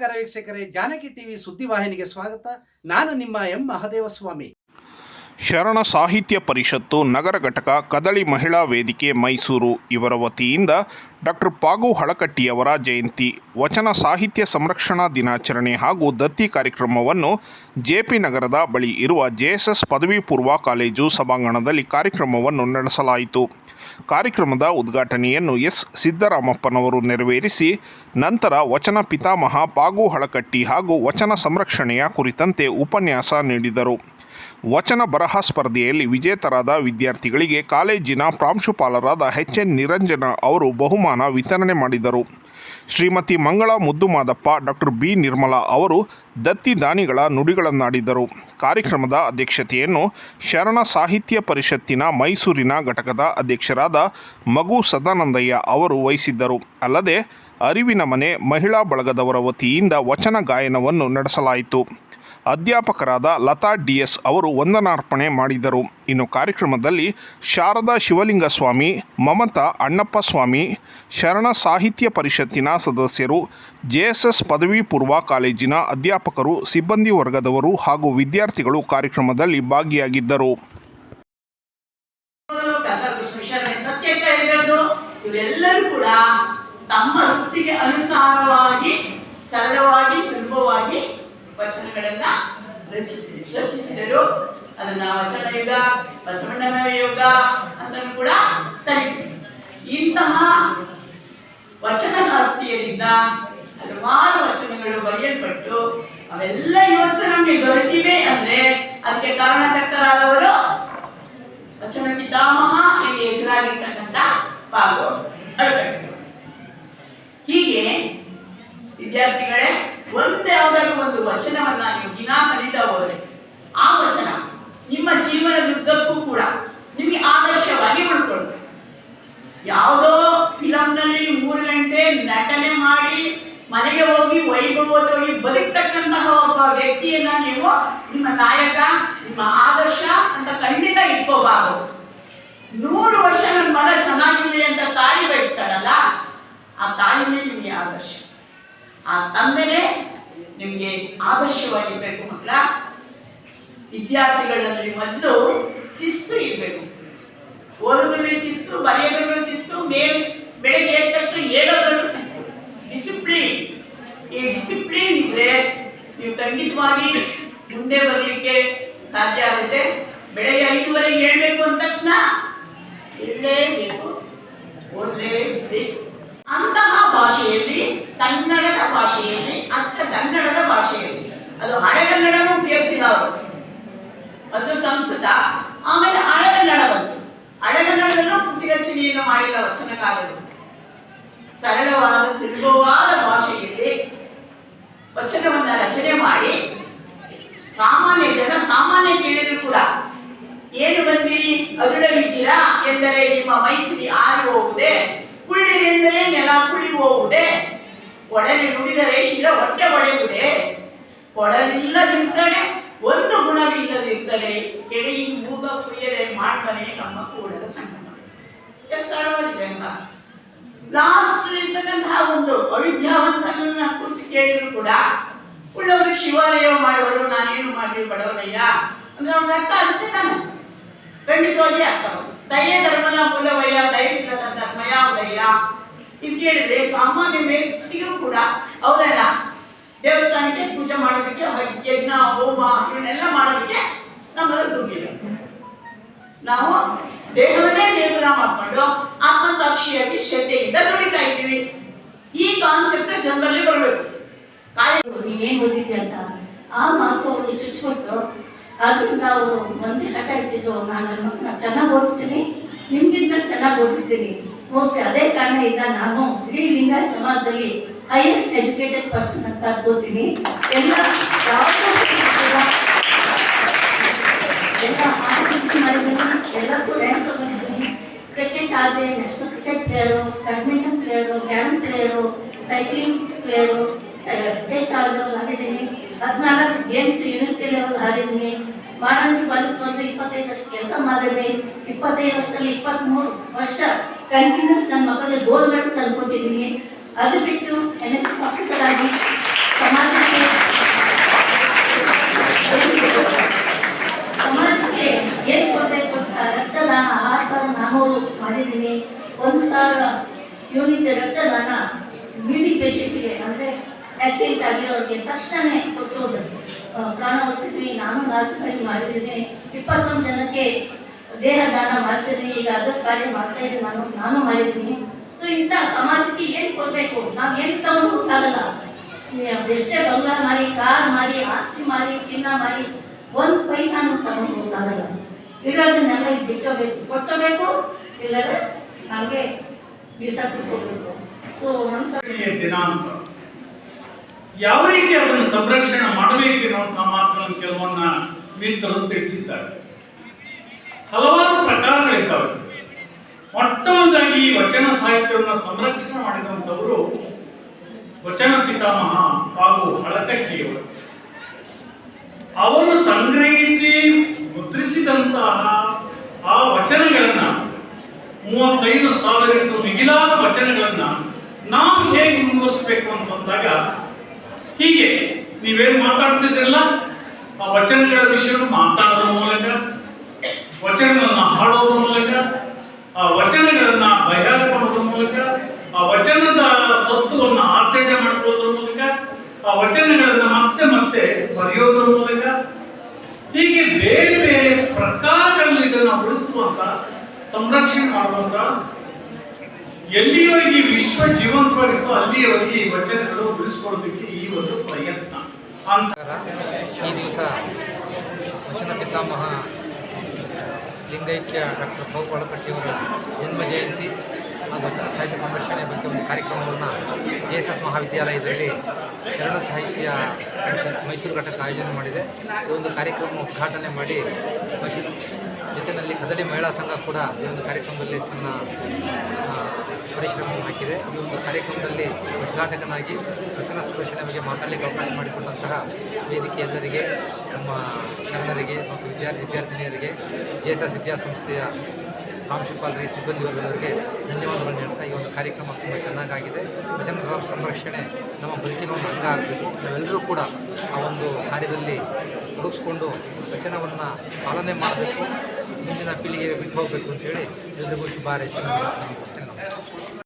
ನಮಸ್ಕಾರ ವೀಕ್ಷಕರೇ, ಜಾನಕಿ ಟಿವಿ ಸುದ್ದಿವಾಹಿನಿಗೆ ಸ್ವಾಗತ. ನಾನು ನಿಮ್ಮ ಎಂ ಮಹದೇವ ಸ್ವಾಮಿ ಶರಣ ಸಾಹಿತ್ಯ ಪರಿಷತ್ತು ನಗರ ಘಟಕ ಕದಳಿ ಮಹಿಳಾ ವೇದಿಕೆ ಮೈಸೂರು. ಇವರ ವತಿಯಿಂದ ಡಾಕ್ಟರ್ ಪಾಗು ಹಳಕಟ್ಟಿಯವರ ಜಯಂತಿ, ವಚನ ಸಾಹಿತ್ಯ ಸಂರಕ್ಷಣಾ ದಿನಾಚರಣೆ ಹಾಗೂ ದತ್ತಿ ಕಾರ್ಯಕ್ರಮವನ್ನು ಜೆಪಿ ನಗರದ ಬಳಿ ಇರುವ ಜೆಎಸ್ಎಸ್ ಪದವಿ ಪೂರ್ವ ಕಾಲೇಜು ಸಭಾಂಗಣದಲ್ಲಿ ಕಾರ್ಯಕ್ರಮವನ್ನು ನಡೆಸಲಾಯಿತು. ಕಾರ್ಯಕ್ರಮದ ಉದ್ಘಾಟನೆಯನ್ನು ಎಸ್. ಸಿದ್ದರಾಮಪ್ಪನವರು ನೆರವೇರಿಸಿ, ನಂತರ ವಚನ ಪಿತಾಮಹ ಪಾಗು ಹಳಕಟ್ಟಿ ಹಾಗೂ ವಚನ ಸಂರಕ್ಷಣೆಯ ಕುರಿತಂತೆ ಉಪನ್ಯಾಸ ನೀಡಿದರು. ವಚನ ಬರಹ ಸ್ಪರ್ಧೆಯಲ್ಲಿ ವಿಜೇತರಾದ ವಿದ್ಯಾರ್ಥಿಗಳಿಗೆ ಕಾಲೇಜಿನ ಪ್ರಾಂಶುಪಾಲರಾದ ಎಚ್ ಎನ್ ನಿರಂಜನ ಅವರು ಬಹುಮಾನ ವಿತರಣೆ ಮಾಡಿದರು. ಶ್ರೀಮತಿ ಮಂಗಳ ಮುದ್ದುಮಾದಪ್ಪ ಡಾಕ್ಟರ್ ಬಿ ನಿರ್ಮಲಾ ಅವರು ದತ್ತಿ ದಾನಿಗಳ ನುಡಿಗಳನ್ನಾಡಿದರು. ಕಾರ್ಯಕ್ರಮದ ಅಧ್ಯಕ್ಷತೆಯನ್ನು ಶರಣ ಸಾಹಿತ್ಯ ಪರಿಷತ್ತಿನ ಮೈಸೂರಿನ ಘಟಕದ ಅಧ್ಯಕ್ಷರಾದ ಮಗು ಸದಾನಂದಯ್ಯ ಅವರು ವಹಿಸಿದ್ದರು. ಅಲ್ಲದೆ, ಅರಿವಿನ ಮನೆ ಮಹಿಳಾ ಬಳಗದವರ ವತಿಯಿಂದ ವಚನ ಗಾಯನವನ್ನು ನಡೆಸಲಾಯಿತು. ಅಧ್ಯಾಪಕರಾದ ಲತಾ ಡಿಎಸ್ ಅವರು ವಂದನಾರ್ಪಣೆ ಮಾಡಿದರು. ಇನ್ನು ಕಾರ್ಯಕ್ರಮದಲ್ಲಿ ಶಾರದಾ ಶಿವಲಿಂಗ ಸ್ವಾಮಿ, ಮಮತಾ ಅಣ್ಣಪ್ಪ ಸ್ವಾಮಿ, ಶರಣ ಸಾಹಿತ್ಯ ಪರಿಷತ್ತಿನ ಸದಸ್ಯರು ಜೆಎಸ್ಎಸ್ ಪದವಿ ಪೂರ್ವ ಕಾಲೇಜಿನ ಅಧ್ಯಾಪಕರು, ಸಿಬ್ಬಂದಿ ವರ್ಗದವರು ಹಾಗೂ ವಿದ್ಯಾರ್ಥಿಗಳು ಕಾರ್ಯಕ್ರಮದಲ್ಲಿ ಭಾಗಿಯಾಗಿದ್ದರು. ಸರಳವಾಗಿ, ಸುಲಭವಾಗಿ ವಚನಗಳನ್ನ ರಚಿಸಿ, ರಚಿಸಿದರು. ಅದನ್ನ ವಚನ ಯುಗ, ಬಸವಣ್ಣನ ಯುಗ ಅಂತಲೂ ಕೂಡ ಕರೀತೀವಿ. ಇಂತಹ ಭಾರತೀಯರಿಂದ ಹಲವಾರು ವಚನಗಳು ಬರೆಯಲ್ಪಟ್ಟು ಅವೆಲ್ಲ ಇವತ್ತು ನಮಗೆ ದೊರೆತಿವೆ ಅಂದ್ರೆ ಅದಕ್ಕೆ ಕಾರಣಕರ್ತರಾದವರು ವಚನ ಪಿತಾಮಹ ಎಂದು ಹೆಸರಾಗಿರ್ತಕ್ಕಂಥ ಪಾಗು ಹೀಗೆ ವಿದ್ಯಾರ್ಥಿಗಳೇ ಯಾವ್ದಾದ್ರು ಒಂದು ವಚನವನ್ನ ನೀವು ದಿನ ಕಲಿತಾ ಹೋದ್ರೆ, ಆ ವಚನ ನಿಮ್ಮ ಜೀವನದುದ್ದಕ್ಕೂ ಕೂಡ ನಿಮಗೆ ಆದರ್ಶವಾಗಿ ಉಳ್ಕೊಳ್ಳುತ್ತೆ ಯಾವುದೋ ಫಿಲಂನಲ್ಲಿ ಮೂರು ಗಂಟೆ ನಟನೆ ಮಾಡಿ, ಮನೆಗೆ ಹೋಗಿ ವೈಭವವಾಗಿ ಬದುಕ್ತಕ್ಕಂತಹ ಒಬ್ಬ ವ್ಯಕ್ತಿಯನ್ನ ನೀವು, ನಿಮ್ಮ ನಾಯಕ, ನಿಮ್ಮ ಆದರ್ಶ ಅಂತ ಖಂಡಿತ ಇಟ್ಕೋಬಾರದು. ನೂರು ವರ್ಷ ನನ್ನ ಮಗ ಚೆನ್ನಾಗಿರ್ಲಿ ಅಂತ ತಾಯಿ ಬಯಸ್ತಾಳಲ್ಲ ಆ ತಾಯಿನೇ ನಿಮಗೆ ಆದರ್ಶ. ಆ ತಂದೆನೇ ನಿಮಗೆ ಆದರ್ಶವಾಗಿರ್ಬೇಕು ಮಕ್ಕಳ. ವಿದ್ಯಾರ್ಥಿಗಳಲ್ಲಿ ಮೊದಲು ಶಿಸ್ತು ಇರಬೇಕು. ಓದೋದ್ರಲ್ಲಿ ಶಿಸ್ತು ಬರೆಯೋದ್ರಲ್ಲೂ ಶಿಸ್ತು, ಮೇಲ್, ಬೆಳಗ್ಗೆ ಎದ್ದ ತಕ್ಷಣ ಹೇಳೋದ್ರಲ್ಲೂ ಶಿಸ್ತು. ಡಿಸಿಪ್ಲಿನ್. ಈ ಡಿಸಿಪ್ಲಿನ್ ಇದ್ರೆ ನೀವು ಖಂಡಿತವಾಗಿ ಮುಂದೆ ಬರಲಿಕ್ಕೆ ಸಾಧ್ಯ ಆಗುತ್ತೆ. ಬೆಳಗ್ಗೆ ಐದುವರೆಗೆ ಹೇಳ್ಬೇಕು ಅಂದ ತಕ್ಷಣ, ಹೇಳಲೇಬೇಕು, ಓದಲೇಬೇಕು. ಅಂತಹ ಭಾಷೆಯಲ್ಲಿ, ಕನ್ನಡದ ಭಾಷೆಯಲ್ಲಿ, ಅಚ್ಚ ಕನ್ನಡದ ಭಾಷೆಯಲ್ಲಿ. ಅದು ಹಳೆಗನ್ನಡನೂ ಉಪಯೋಗಿಸಿದ ಅವರು. ಅದು ಸಂಸ್ಕೃತ, ಆಮೇಲೆ ಹಳೆಗನ್ನಡ ಬಂತು. ಹಳೆಗನ್ನಡದಲ್ಲೂ ಕೃತಿ ರಚನೆಯನ್ನು ಮಾಡಿದ ವಚನಕಾರರು ಸರಳವಾದ, ಸುಲಭವಾದ ಭಾಷೆಯಲ್ಲಿ ವಚನವನ್ನ ರಚನೆ ಮಾಡಿ ಸಾಮಾನ್ಯ ಜನ ಸಾಮಾನ್ಯ ಕೇಳಿದ್ರು ಕೂಡ ಏನು ಬಂದಿರಿ ಅದುಳಲಿದ್ದೀರಾ ಎಂದರೆ ನಿಮ್ಮ ಮೈಸಿರಿ ಆರಿ ಹೋಗುವುದೇ ಕುಳ್ಳಿರೆಂದರೆ ನೆಲ ಕುಳಿ ಹೋಗುವುದೇ ಒಡಲಿ ನುಡಿದರೆ ಶಿರ ಹೊಟ್ಟೆ ಒಡೆಯುವುದೇ? ಕೊಡಲಿಲ್ಲದಿದ್ದರೆ ಒಂದು ಗುಣವಿಲ್ಲದಿದ್ದರೆ ಕೆಡೆಯಿ ಮೂಗ ಕುಯ್ಯದೆ ಮಾಡ್ಬನೆ ನಮ್ಮ ಕೂಡಲ ಸಂಗಮ ಎಷ್ಟು ಸರಳವಾಗಿದೆ ಲಾಸ್ಟ್ ಇರ್ತಕ್ಕಂತಹ ಒಂದು ಅವಿದ್ಯಾವಂತನನ್ನ ಕುರಿಸಿ ಕೇಳಿದ್ರು ಕೂಡ, ಉಳ್ಳವರು ಶಿವಾಲಯ ಮಾಡುವರು, ನಾನೇನು ಮಾಡಲಿ ಬಡವನಯ್ಯ? ಅಂದ್ರೆ ಅವ್ನ ಅರ್ಥ ಆಗುತ್ತೆ ತಾನೆ. ಖಂಡಿತವಾಗಿ ಅರ್ಥ. ದಯೆ ಧರ್ಮದ ಮೂಲವಯ್ಯ ದಯವಿಲ್ಲದ ಧರ್ಮಯಾವದಯ್ಯ ಇದು ಕೇಳಿದ್ರೆ ಸಾಮಾನ್ಯ ವ್ಯಕ್ತಿಗೂ ಕೂಡ, ಹೌದಲ್ಲ? ದೇವಸ್ಥಾನಕ್ಕೆ ಪೂಜೆ ಮಾಡೋದಕ್ಕೆ, ಯಜ್ಞ, ಹೋಮ, ಇವನ್ನೆಲ್ಲ ಮಾಡೋದಕ್ಕೆ ನಮ್ಮಲ್ಲಿ ದುಡ್ಡಿಲ್ಲ ನಾವು ದೇಹವನ್ನೇ ದೇವರ ಮಾಡಿಕೊಂಡು ಆತ್ಮಸಾಕ್ಷಿಯಾಗಿ ಶ್ರದ್ಧೆಯಿಂದ ದುಡಿತಾ ಇದ್ದೀವಿ. ಈ ಕಾನ್ಸೆಪ್ಟ್ ಜನರಲ್ಲಿ ಬರಬೇಕು. ಕಾಯ ನೀವೇನ್ ಓದಿದ್ರಿ ಅಂತ? ಆ ಮಾತು ಅವ್ರಿಗೆ ಚುಚ್ಕೊಟ್ಟು ಅದರಿಂದ ಅವರು ಒಂದೇ ಹಠ ಇಟ್ಟಿದ್ರು, ನಾನು ನನ್ನ ಚೆನ್ನಾಗಿ ಓದಿಸ್ತೀನಿ, ನಿಮ್ಗಿಂತ ಚೆನ್ನಾಗಿ ಓದಿಸ್ತೀನಿ. ಮೋಸ್ಟ್ಲಿ ಅದೇ ಕಾರಣದಿಂದ ನಾನು ಇಡೀ ಲಿಂಗ ಸಮಾಜದಲ್ಲಿ ಹೈಯೆಸ್ಟ್ ಎಜುಕೇಟೆಡ್ ಪರ್ಸನ್ ಅಂತ ಅನ್ಕೋತೀನಿ. ಎಲ್ಲ ಎಲ್ಲ ಎಲ್ಲಕ್ಕೂ ರ್ಯಾಂಕ್ ತಗೊಂಡಿದ್ದೀನಿ. ಕ್ರಿಕೆಟ್ ಆದ್ರೆ national cricket player badminton player carrom player cycling player state level ಆಡಿದ್ದೀನಿ ಹದಿನಾಲ್ಕು ಗೇಮ್ಸ್ ಯೂನಿವರ್ಸಿಟಿ ಲೆವೆಲ್ ಆಡಿದ್ದೀನಿ ಮಾನಸ ಕಾಲೇಜ್ ಬಂದರೆ ಇಪ್ಪತ್ತೈದು ವರ್ಷ ಕೆಲಸ ಮಾಡಿದ್ದೀನಿ. ಇಪ್ಪತ್ತೈದು ವರ್ಷದಲ್ಲಿ ಇಪ್ಪತ್ತ್ಮೂರು ವರ್ಷ ಕಂಟಿನ್ಯೂಸ್ ನನ್ನ ಮಕ್ಕಳ ಗೋಲ್ಗಳನ್ನು ತಂದ್ಕೊತಿದ್ದೀನಿ ಅದು ಬಿಟ್ಟು ಎನ್ ಎಸ್ ಆಫೀಸರ್ ಆಗಿ ಸಮಾಜಕ್ಕೆ ಸಮಾಜಕ್ಕೆ ಏನು ಕೊಡಬೇಕು ಅಂತ ರಕ್ತದಾನ ಆರು ಸಾವಿರ ನಾನು ಮಾಡಿದ್ದೀನಿ. ಒಂದು ಸಾವಿರ ಯೂನಿಟ್ ರಕ್ತದಾನ ಬಿಡಿ ಪೇಷೆಂಟ್ಗೆ, ಅಂದರೆ ಆಕ್ಸಿಡೆಂಟ್ ಆಗಿರೋರಿಗೆ ತಕ್ಷಣವೇ ಕೊಟ್ಟು ಪ್ರಾಣ ಉಳಿಸಿದ್ವಿ. ನಾನು ನಾಲ್ಕು ಮಾಡಿದ್ದೀನಿ. ಇಪ್ಪತ್ತೊಂದು ಜನಕ್ಕೆ ದೇಹ ದಾನ ಮಾಡ್ತೀನಿ ಈಗ ಅದರ ಕಾರ್ಯ ಮಾಡ್ತಾ ಇದ್ದೀನಿ, ನಾನು ನಾನು ಮಾಡಿದ್ದೀನಿ. ಸೊ ಇಂಥ ಸಮಾಜಕ್ಕೆ ಏನು ಕೊಡಬೇಕು? ನಾವು ಏನು ತಗೊಂಡು ಆಗಲ್ಲ ಎಷ್ಟೇ ಬಂಗಾರ ಮಾರಿ, ಕಾರ್ ಮಾರಿ, ಆಸ್ತಿ ಮಾರಿ, ಚಿನ್ನ ಮಾರಿ, ಒಂದು ಪೈಸಾನು ತಗೊಂಡು ಹೋಗಲ್ಲ ಇರೋದನ್ನೆಲ್ಲ ಇಲ್ಲಿ ಬಿಟ್ಟಬೇಕು ಕೊಟ್ಟಬೇಕು ಇಲ್ಲದ್ರೆ ಹಾಗೆ ಬಿಸಾಕಿ ಹೋಗ್ಬೇಕು. ಸೊ ಅಂತ ದಿನಾಂಕ. ಯಾವ ರೀತಿ ಅದನ್ನು ಸಂರಕ್ಷಣೆ ಮಾಡಬೇಕು ಎನ್ನುವಂತಹ ಮಾತುಗಳನ್ನು ಕೆಲವನ್ನ ಮಿತ್ರರು ತಿಳಿಸಿದ್ದಾರೆ. ಹಲವಾರು ಪ್ರಕಾರಗಳಿದ್ದಾವೆ. ಮೊಟ್ಟಮೊದಲಾಗಿ ಈ ವಚನ ಸಾಹಿತ್ಯವನ್ನು ಸಂರಕ್ಷಣೆ ಮಾಡಿದಂಥವರು ವಚನ ಪಿತಾಮಹ ಹಾಗೂ ಹಳಕಟ್ಟಿಯವರು ಅವರು ಸಂಗ್ರಹಿಸಿ ಮುದ್ರಿಸಿದಂತಹ ಆ ವಚನಗಳನ್ನ, ಮೂವತ್ತೈದು ಸಾವಿರಕ್ಕೂ ಮಿಗಿಲಾದ ವಚನಗಳನ್ನ ನಾವು ಹೇಗೆ ಮುಂದುವರಿಸಬೇಕು ಅಂತಂದಾಗ ಹೀಗೆ ನೀವೇನು ಮಾತಾಡ್ತಿದ್ರಲ್ಲ ಆ ವಚನಗಳ ವಿಷಯವನ್ನು ಮಾತಾಡೋದ್ರ ಮೂಲಕ ವಚನಗಳನ್ನ ಹಾಡೋದ್ರ ಮೂಲಕ, ಆ ವಚನಗಳನ್ನ ಬಯಲಾಡಿಕೊಳ್ಳೋದ್ರ ಮೂಲಕ, ಆ ವಚನದ ಸತ್ವವನ್ನು ಆಚರಣೆ ಮಾಡಿಕೊಳ್ಳೋದ್ರ ಮೂಲಕ, ಆ ವಚನಗಳನ್ನ ಮತ್ತೆ ಮತ್ತೆ ಬರೆಯೋದ್ರ ಮೂಲಕ, ಹೀಗೆ ಬೇರೆ ಬೇರೆ ಪ್ರಕಾರಗಳಲ್ಲಿ ಇದನ್ನು ಉಳಿಸುವಂತ, ಸಂರಕ್ಷಣೆ ಮಾಡುವಂತ, ಎಲ್ಲಿಯವರೆಗೆ ವಿಶ್ವ ಜೀವಂತವಾಗಿತ್ತು ಅಲ್ಲಿಯವರೆಗೆ ಈ ವಚನಗಳು ಉಳಿಸ್ಕೊಳ್ಳೋದಕ್ಕೆ ಈ ಒಂದು ಪ್ರಯತ್ನ ಅಂತ. ಈ ದಿವಸ ವಚನ ಪಿತಾಮಹ ಲಿಂಗೈಕ್ಯ ಡಾಕ್ಟರ್ ಬಹುಪಾಳ ಒಳಕಟ್ಟಿಯವರ ಜನ್ಮ ಜಯಂತಿ ಹಾಗೂ ವಚನ ಸಾಹಿತ್ಯ ಸಂರಕ್ಷಣೆ ಬಗ್ಗೆ ಒಂದು ಕಾರ್ಯಕ್ರಮವನ್ನು J S S ಮಹಾವಿದ್ಯಾಲಯದಲ್ಲಿ Sharana Sahitya Parishat Mysuru ಘಟಕ ಆಯೋಜನೆ ಮಾಡಿದೆ. ಈ ಒಂದು ಕಾರ್ಯಕ್ರಮ ಉದ್ಘಾಟನೆ ಮಾಡಿ ಜೊತೆಯಲ್ಲಿ ಕದಡಿ ಮಹಿಳಾ ಸಂಘ ಕೂಡ ಈ ಒಂದು ಕಾರ್ಯಕ್ರಮದಲ್ಲಿ ತನ್ನ ಪರಿಶ್ರಮವನ್ನು ಹಾಕಿದೆ ಈ ಒಂದು ಕಾರ್ಯಕ್ರಮದಲ್ಲಿ ಉದ್ಘಾಟಕನಾಗಿ ಸಂರಕ್ಷಣೆ ಬಗ್ಗೆ ಮಾತಾಡಲಿಕ್ಕೆ ಅವಕಾಶ ಮಾಡಿಕೊಟ್ಟಂತಹ ವೇದಿಕೆ ಎಲ್ಲರಿಗೆ, ನಮ್ಮ ಶರಣರಿಗೆ ಮತ್ತು ವಿದ್ಯಾರ್ಥಿ ವಿದ್ಯಾರ್ಥಿನಿಯರಿಗೆ, ಜೆ ಎಸ್ ಎಸ್ ವಿದ್ಯಾಸಂಸ್ಥೆಯ ಪ್ರಾಂಶುಪಾಲರಿಗೆ ಸಿಬ್ಬಂದಿ ವರ್ಗದವರಿಗೆ ಧನ್ಯವಾದಗಳನ್ನು ಹೇಳ್ತಾ ಈ ಒಂದು ಕಾರ್ಯಕ್ರಮ ತುಂಬ ಚೆನ್ನಾಗಾಗಿದೆ. ವಚನ ಸಂರಕ್ಷಣೆ ನಮ್ಮ ಬದುಕಿನ ಒಂದು ಅಂಗ ಆಗಬೇಕು. ನಾವೆಲ್ಲರೂ ಕೂಡ ಆ ಒಂದು ಕಾರ್ಯದಲ್ಲಿ ತೊಡಗಿಸ್ಕೊಂಡು ವಚನವನ್ನು ಪಾಲನೆ ಮಾಡಬೇಕು. ಮುಂದಿನ ಪೀಳಿಗೆಗೆ ಬಿಟ್ಟು ಹೋಗಬೇಕು ಅಂತೇಳಿ ಎಲ್ರಿಗೂ ಶುಭ ಹಾರೈಸಿ ನಾನು ಮುಗಿಸ್ತೇನೆ